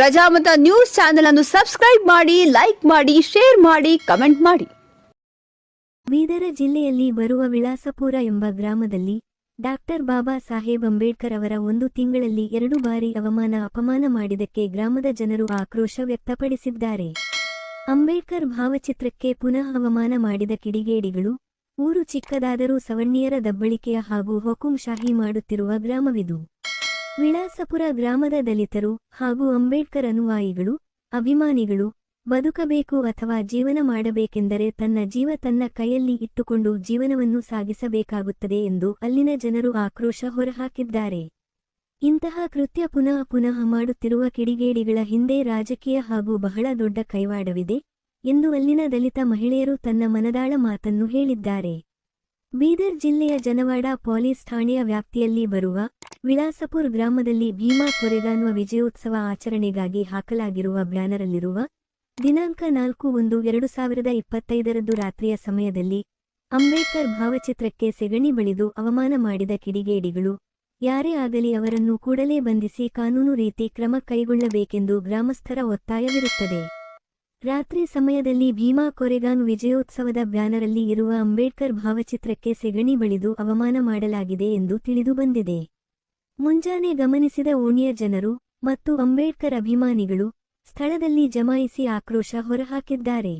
Prajamata news channel ಅನ್ನು subscribe ಮಾಡಿ, like ಮಾಡಿ, ಶೇರ್ ಮಾಡಿ, ಕಮೆಂಟ್ ಮಾಡಿ. ಬೀದರ ಜಿಲ್ಲೆಯಲ್ಲಿ ಬರುವ ವಿಳಾಸಪುರ ಎಂಬ ಗ್ರಾಮದಲ್ಲಿ ಡಾಕ್ಟರ್ ಬಾಬಾ ಸಾಹೇಬ್ ಅಂಬೇಡ್ಕರ್ ಅವರ ಒಂದು ತಿಂಗಳಲ್ಲಿ ಎರಡು ಬಾರಿ ಅವಮಾನ, ಅಪಮಾನ ಮಾಡಿದಕ್ಕೆ ಗ್ರಾಮದ ಜನರು ಆಕ್ರೋಶ ವ್ಯಕ್ತಪಡಿಸಿದ್ದಾರೆ. ಅಂಬೇಡ್ಕರ್ ಭಾವಚಿತ್ರಕ್ಕೆ ಪುನಃ ಅವಮಾನ ಮಾಡಿದ ಕಿಡಿಗೇಡಿಗಳು, ಊರು ಚಿಕ್ಕದಾದರೂ ಸವಣ್ಣಿಯರ ದಬ್ಬಳಿಕೆಯ ಹಾಗೂ ಹುಕುಂಶಾಹಿ ಮಾಡುತ್ತಿರುವ ಗ್ರಾಮವಿದು. ವಿಳಾಸಪುರ ಗ್ರಾಮದ ದಲಿತರು ಹಾಗೂ ಅಂಬೇಡ್ಕರ್ ಅನುವಾಯಿಗಳು ಅಭಿಮಾನಿಗಳು ಬದುಕಬೇಕು ಅಥವಾ ಜೀವನ ಮಾಡಬೇಕೆಂದರೆ ತನ್ನ ಜೀವ ತನ್ನ ಕೈಯಲ್ಲಿ ಇಟ್ಟುಕೊಂಡು ಜೀವನವನ್ನು ಸಾಗಿಸಬೇಕಾಗುತ್ತದೆ ಎಂದು ಅಲ್ಲಿನ ಜನರು ಆಕ್ರೋಶ ಹೊರಹಾಕಿದ್ದಾರೆ. ಇಂತಹ ಕೃತ್ಯ ಪುನಃ ಪುನಃ ಮಾಡುತ್ತಿರುವ ಕಿಡಿಗೇಡಿಗಳ ಹಿಂದೆ ರಾಜಕೀಯ ಹಾಗೂ ಬಹಳ ದೊಡ್ಡ ಕೈವಾಡವಿದೆ ಎಂದು ಅಲ್ಲಿನ ದಲಿತ ಮಹಿಳೆಯರು ತನ್ನ ಮನದಾಳ ಮಾತನ್ನು ಹೇಳಿದ್ದಾರೆ. ಬೀದರ್ ಜಿಲ್ಲೆಯ ಜನವಾಡ ಪೊಲೀಸ್ ಠಾಣೆಯ ವ್ಯಾಪ್ತಿಯಲ್ಲಿ ಬರುವ ವಿಳಾಸಪುರ್ ಗ್ರಾಮದಲ್ಲಿ ಭೀಮಾ ಕೊರೆಗಾನ್ವ ವಿಜಯೋತ್ಸವ ಆಚರಣೆಗಾಗಿ ಹಾಕಲಾಗಿರುವ ಬ್ಯಾನರಲ್ಲಿರುವ ದಿನಾಂಕ ನಾಲ್ಕು ಒಂದು ಎರಡು ಸಾವಿರದ ಇಪ್ಪತ್ತೈದರಂದು ರಾತ್ರಿಯ ಸಮಯದಲ್ಲಿ ಅಂಬೇಡ್ಕರ್ ಭಾವಚಿತ್ರಕ್ಕೆ ಸೆಗಣಿ ಬಳಿದು ಅವಮಾನ ಮಾಡಿದ ಕಿಡಿಗೇಡಿಗಳು, ಯಾರೇ ಆಗಲಿ ಅವರನ್ನು ಕೂಡಲೇ ಬಂಧಿಸಿ ಕಾನೂನು ರೀತಿ ಕ್ರಮ ಕೈಗೊಳ್ಳಬೇಕೆಂದು ಗ್ರಾಮಸ್ಥರ ಒತ್ತಾಯವಿರುತ್ತದೆ. ರಾತ್ರಿ ಸಮಯದಲ್ಲಿ ಭೀಮಾ ಕೊರೆಗಾನ್ ವಿಜಯೋತ್ಸವದ ಬ್ಯಾನರಲ್ಲಿ ಇರುವ ಅಂಬೇಡ್ಕರ್ ಭಾವಚಿತ್ರಕ್ಕೆ ಸೆಗಣಿ ಬಳಿದು ಅವಮಾನ ಮಾಡಲಾಗಿದೆ ಎಂದು ತಿಳಿದುಬಂದಿದೆ ಮುಂಜಾನೆ ಗಮನಿಸಿದ ಓಣಿಯ ಜನರು ಮತ್ತು ಅಂಬೇಡ್ಕರ್ ಅಭಿಮಾನಿಗಳು ಸ್ಥಳದಲ್ಲಿ ಜಮಾಯಿಸಿ ಆಕ್ರೋಶ ಹೊರಹಾಕಿದ್ದಾರೆ.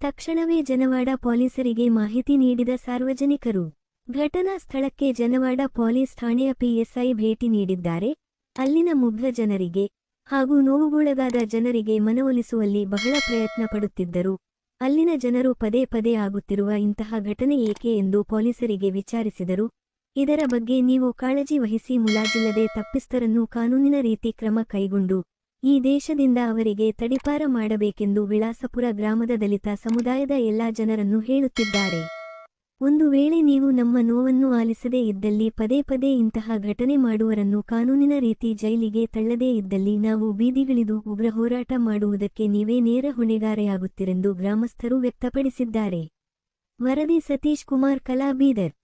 ತಕ್ಷಣವೇ ಜನವಾಡ ಪೊಲೀಸರಿಗೆ ಮಾಹಿತಿ ನೀಡಿದ ಸಾರ್ವಜನಿಕರು, ಘಟನಾ ಸ್ಥಳಕ್ಕೆ ಜನವಾಡ ಪೊಲೀಸ್ ಠಾಣೆಯ ಪಿಎಸ್ಐ ಭೇಟಿ ನೀಡಿದ್ದಾರೆ. ಅಲ್ಲಿನ ಮುಗ್ಧ ಜನರಿಗೆ ಹಾಗೂ ನೋವುಗೊಳಗಾದ ಜನರಿಗೆ ಮನವೊಲಿಸುವಲ್ಲಿ ಬಹಳ ಪ್ರಯತ್ನ ಪಡುತ್ತಿದ್ದರು. ಅಲ್ಲಿನ ಜನರು ಪದೇ ಪದೇ ಆಗುತ್ತಿರುವ ಇಂತಹ ಘಟನೆ ಏಕೆ ಎಂದು ಪೊಲೀಸರಿಗೆ ವಿಚಾರಿಸಿದರು. ಇದರ ಬಗ್ಗೆ ನೀವು ಕಾಳಜಿ ವಹಿಸಿ ಮುಲಾಜಿಲ್ಲದೆ ತಪ್ಪಿಸ್ತರನ್ನು ಕಾನೂನಿನ ರೀತಿ ಕ್ರಮ ಕೈಗೊಂಡು, ಈ ದೇಶದಿಂದ ಅವರಿಗೆ ತಡಿಪಾರ ಮಾಡಬೇಕೆಂದು ವಿಳಾಸಪುರ ಗ್ರಾಮದ ದಲಿತ ಸಮುದಾಯದ ಎಲ್ಲಾ ಜನರನ್ನು ಹೇಳುತ್ತಿದ್ದಾರೆ. ಒಂದು ವೇಳೆ ನೀವು ನಮ್ಮ ನೋವನ್ನು ಆಲಿಸದೇ ಇದ್ದಲ್ಲಿ ಪದೇ ಪದೇ ಇಂತಹ ಘಟನೆ ಮಾಡುವರನ್ನು ಕಾನೂನಿನ ರೀತಿ ಜೈಲಿಗೆ ತಳ್ಳದೇ ಇದ್ದಲ್ಲಿ ನಾವು ಬೀದಿಗಿಳಿದು ಉಗ್ರ ಹೋರಾಟ ಮಾಡುವುದಕ್ಕೆ ನೀವೇ ನೇರ ಹೊಣೆಗಾರೆಯಾಗುತ್ತಿರೆಂದು ಗ್ರಾಮಸ್ಥರು ವ್ಯಕ್ತಪಡಿಸಿದ್ದಾರೆ. ವರದಿ ಸತೀಶ್ ಕುಮಾರ್ ಕಲಾ ಬೀದರ್.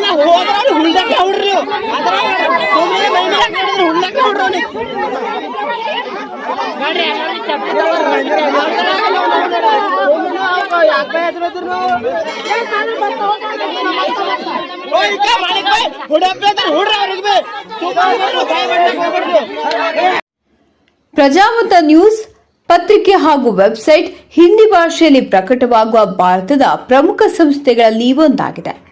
ನೋವು. ಪ್ರಜಾಮತ ನ್ಯೂಸ್ ಪತ್ರಿಕೆ ಹಾಗೂ ವೆಬ್ಸೈಟ್ ಹಿಂದಿ ಭಾಷೆಯಲ್ಲಿ ಪ್ರಕಟವಾಗುವ ಭಾರತದ ಪ್ರಮುಖ ಸಂಸ್ಥೆಗಳಲ್ಲಿ ಒಂದಾಗಿದೆ.